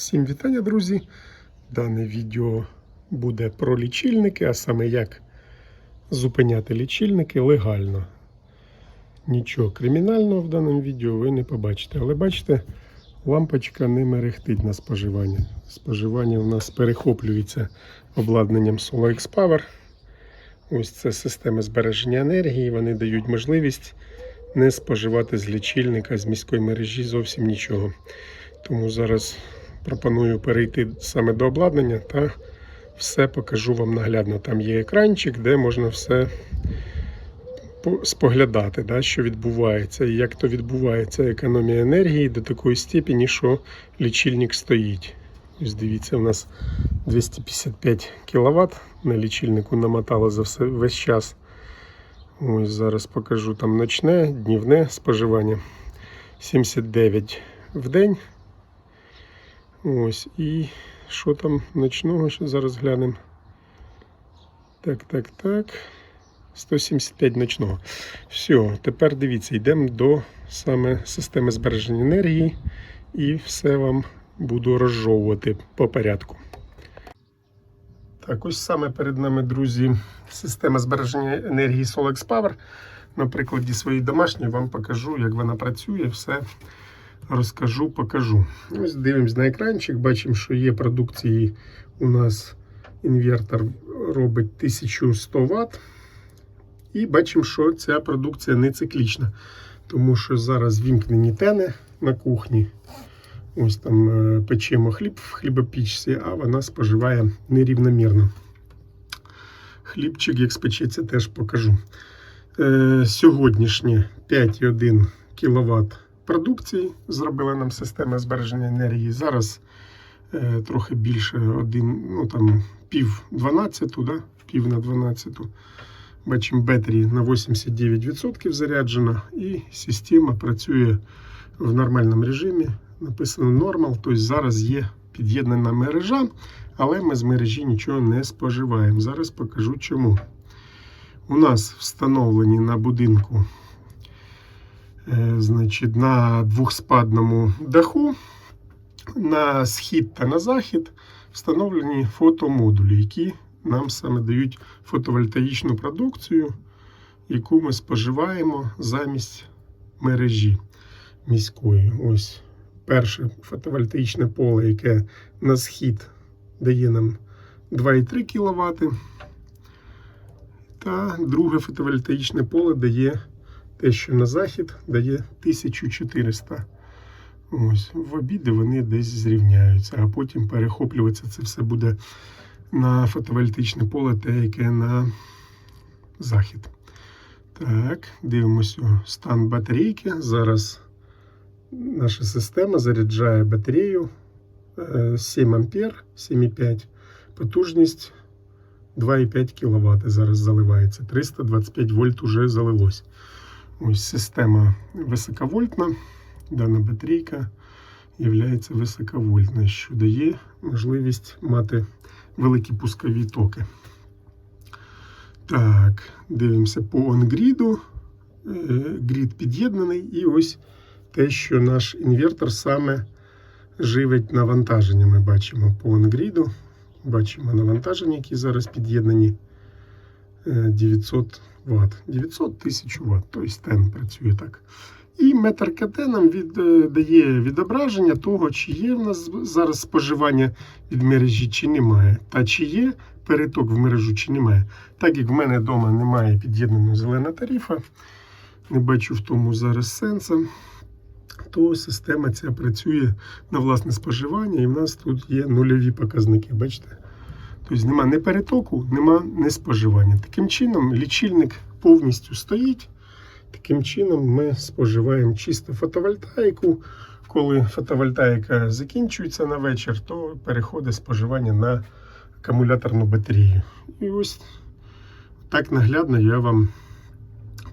Всім вітання, друзі! Дане відео буде про лічильники, а саме як зупиняти лічильники легально. Нічого кримінального в даному відео ви не побачите. Але бачите, лампочка не мерехтить на споживання. Споживання у нас перехоплюється обладнанням SolarX Power. Ось це системи збереження енергії. Вони дають можливість не споживати з лічильника з міської мережі зовсім нічого. Тому зараз пропоную перейти саме до обладнання та все покажу вам наглядно. Там є екранчик, де можна все споглядати, да, що відбувається, і як то відбувається економія енергії до такої степені, що лічильник стоїть. Ось дивіться, у нас 255 кВт на лічильнику намотало за все, весь час. Ось зараз покажу там ночне, днівне споживання. 79 в день. Ось, і що там ночного, зараз глянемо. Так, так, так. 175 ночного. Все, тепер дивіться, йдемо до саме системи збереження енергії і все вам буду розжовувати по порядку. Так, ось саме перед нами, друзі, система збереження енергії Solex Power. На прикладі своєї домашньої вам покажу, як вона працює, все розкажу, покажу. Ось дивимось на екранчик, бачимо, що є продукції. У нас інвертор робить 1100 Вт. І бачимо, що ця продукція не циклічна, тому що зараз вімкнені тени на кухні. Ось там е, печемо хліб в хлібопічці, а вона споживає нерівномірно. Хлібчик, як спечеться, теж покажу. Е, сьогоднішнє 5,1 кВт продукції зробила нам система збереження енергії. Зараз е, трохи більше один, ну там пів 12, да? пів на 12. Бачимо, бетері на 89% заряджена, і система працює в нормальному режимі. Написано Normal, тобто зараз є під'єднана мережа, але ми з мережі нічого не споживаємо. Зараз покажу чому. У нас встановлені на будинку значить, на двохспадному даху, на схід та на захід встановлені фотомодулі, які нам саме дають фотовольтаїчну продукцію, яку ми споживаємо замість мережі міської. Ось перше фотовольтаїчне поле, яке на схід дає нам 2,3 кВт. Та друге фотовольтаїчне поле дає те, що на захід дає 1400. Ось, в обіди вони десь зрівняються, а потім перехоплюватися це все буде на фотовольтичне поле, те, яке на захід. Так, дивимося стан батарейки. Зараз наша система заряджає батарею е, 7 ампер, 7,5. Потужність 2,5 кВт зараз заливається. 325 вольт уже залилось. Ось система високовольтна. Дана батарейка є високовольтною, що дає можливість мати великі пускові токи. Так, дивимося по онгріду. Е, Грід під'єднаний, і ось те, що наш інвертор саме живить навантаження. Ми бачимо по онгріду. Бачимо навантаження, які зараз під'єднані е, 900 Вт. 900 1000 Вт, тобто тен працює так. І метр КТ нам від, е, дає відображення того, чи є в нас зараз споживання від мережі, чи немає. Та чи є переток в мережу, чи немає. Так як в мене вдома немає під'єднаного зелена тарифа, не бачу в тому зараз сенсу, то система ця працює на власне споживання, і в нас тут є нульові показники. Бачите? Тобто нема ні перетоку, нема ні споживання. Таким чином, лічильник повністю стоїть. Таким чином, ми споживаємо чисто фотовольтаїку. Коли фотовольтаїка закінчується на вечір, то переходить споживання на акумуляторну батарею. І ось так наглядно я вам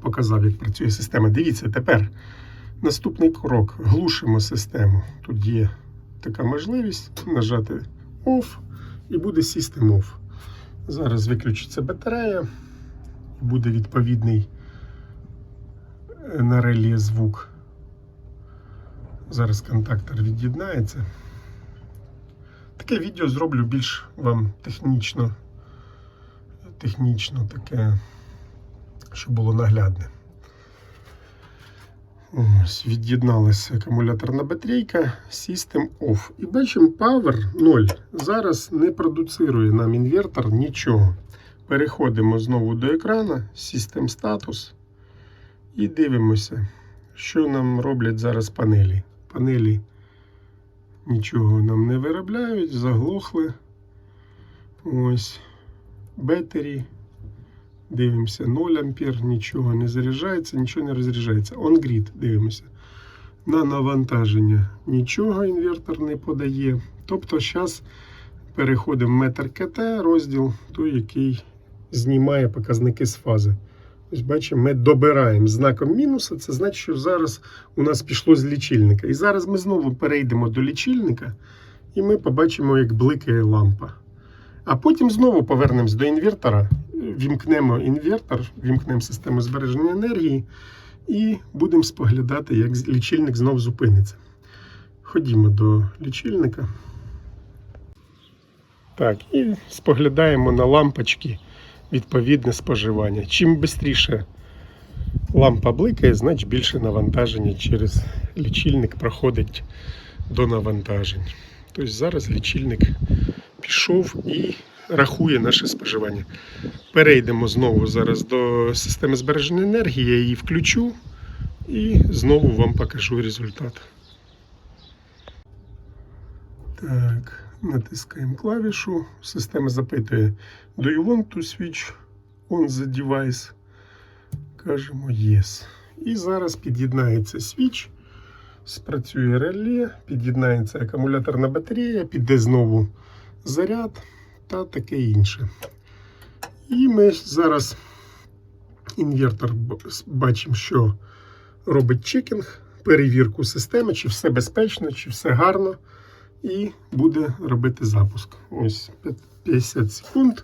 показав, як працює система. Дивіться, тепер наступний крок. Глушимо систему. Тут є така можливість нажати OFF і буде System OFF. Зараз виключиться батарея, і буде відповідний е, на релі звук. Зараз контактор від'єднається. таке відео зроблю більш вам технічно, технічно таке, щоб було наглядне. Ось, від'єдналася акумуляторна батарейка, System Off. І бачимо, Power 0. Зараз не продуцирує нам інвертор нічого. Переходимо знову до екрану, System Status. І дивимося, що нам роблять зараз панелі. Панелі нічого нам не виробляють, заглохли. Ось. Бетері. Дивимося, 0 ампер, нічого не заряджається, нічого не розряджається. On-grid дивимося. На навантаження нічого інвертор не подає. Тобто, зараз переходимо в метр КТ, розділ, той, який знімає показники з фази. Ось бачимо, ми добираємо знаком мінуса. Це значить, що зараз у нас пішло з лічильника. І зараз ми знову перейдемо до лічильника, і ми побачимо, як бликає лампа. А потім знову повернемось до інвертора, вімкнемо інвертор, вімкнемо систему збереження енергії і будемо споглядати, як лічильник знов зупиниться. Ходімо до лічильника. Так, і споглядаємо на лампочки відповідне споживання. Чим швидше лампа бликає, значить більше навантаження через лічильник проходить до навантажень. Тобто зараз лічильник пішов і рахує наше споживання. Перейдемо знову зараз до системи збереження енергії, я її включу і знову вам покажу результат. Так, натискаємо клавішу. Система запитує: Do you want to switch on the device? Кажемо Yes. І зараз під'єднається свіч, спрацює реле, під'єднається акумуляторна батарея, піде знову заряд та таке інше. І ми зараз інвертор бачимо, що робить чекінг, перевірку системи, чи все безпечно, чи все гарно. І буде робити запуск. Ось 50 секунд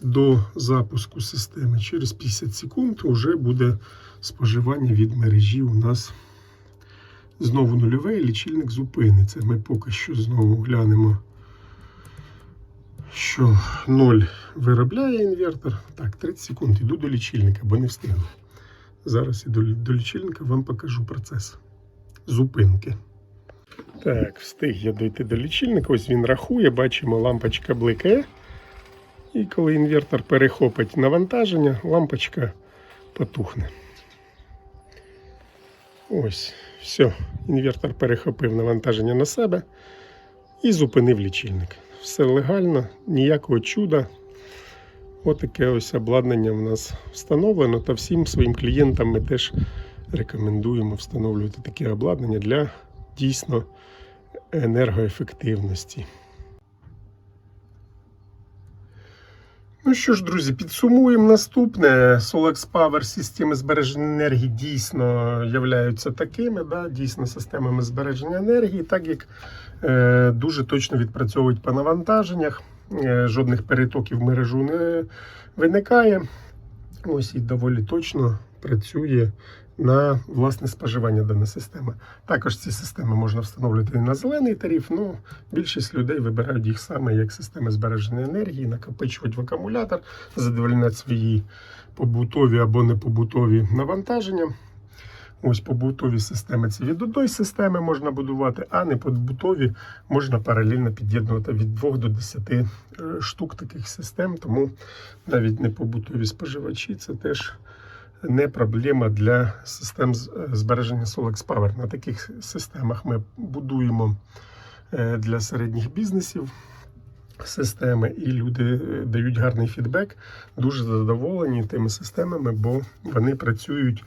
до запуску системи. Через 50 секунд вже буде споживання від мережі у нас знову нульове, і лічильник зупиниться. Ми поки що знову глянемо що 0 виробляє інвертор. Так, 30 секунд іду до лічильника, бо не встигну. Зараз іду до лічильника, вам покажу процес зупинки. Так, встиг я дойти до лічильника. Ось він рахує, бачимо, лампочка бликає. І коли інвертор перехопить навантаження, лампочка потухне. Ось, все, інвертор перехопив навантаження на себе і зупинив лічильник все легально, ніякого чуда. Отаке ось обладнання в нас встановлено. Та всім своїм клієнтам ми теж рекомендуємо встановлювати таке обладнання для дійсно енергоефективності. Ну що ж, друзі, підсумуємо наступне. Solex Power системи збереження енергії дійсно являються такими, да, дійсно системами збереження енергії, так як е, дуже точно відпрацьовують по навантаженнях, е, жодних перетоків в мережу не виникає. Ось і доволі точно працює на власне споживання дана система. Також ці системи можна встановлювати на зелений тариф. Ну, більшість людей вибирають їх саме як системи збереження енергії, накопичувати в акумулятор, задовольняти свої побутові або непобутові навантаження. Ось побутові системи це від одної системи можна будувати, а не побутові можна паралельно під'єднувати від 2 до 10 е, штук таких систем. Тому навіть не побутові споживачі це теж не проблема для систем збереження Solex Power. На таких системах ми будуємо е, для середніх бізнесів системи, і люди е, дають гарний фідбек, дуже задоволені тими системами, бо вони працюють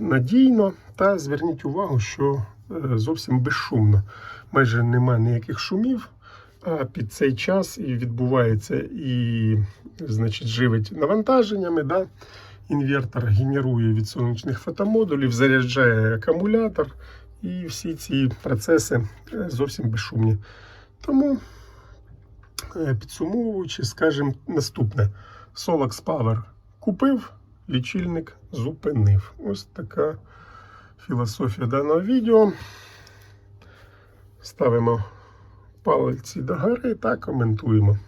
надійно та зверніть увагу, що е, зовсім безшумно. Майже немає ніяких шумів. А під цей час і відбувається і, значить, живить навантаженнями. Да? Інвертор генерує від сонячних фотомодулів, заряджає акумулятор, і всі ці процеси е, зовсім безшумні. Тому, підсумовуючи, скажемо наступне: Solax Power купив, лічильник зупинив. Ось така філософія даного відео. Ставимо Палиці догори та коментуємо.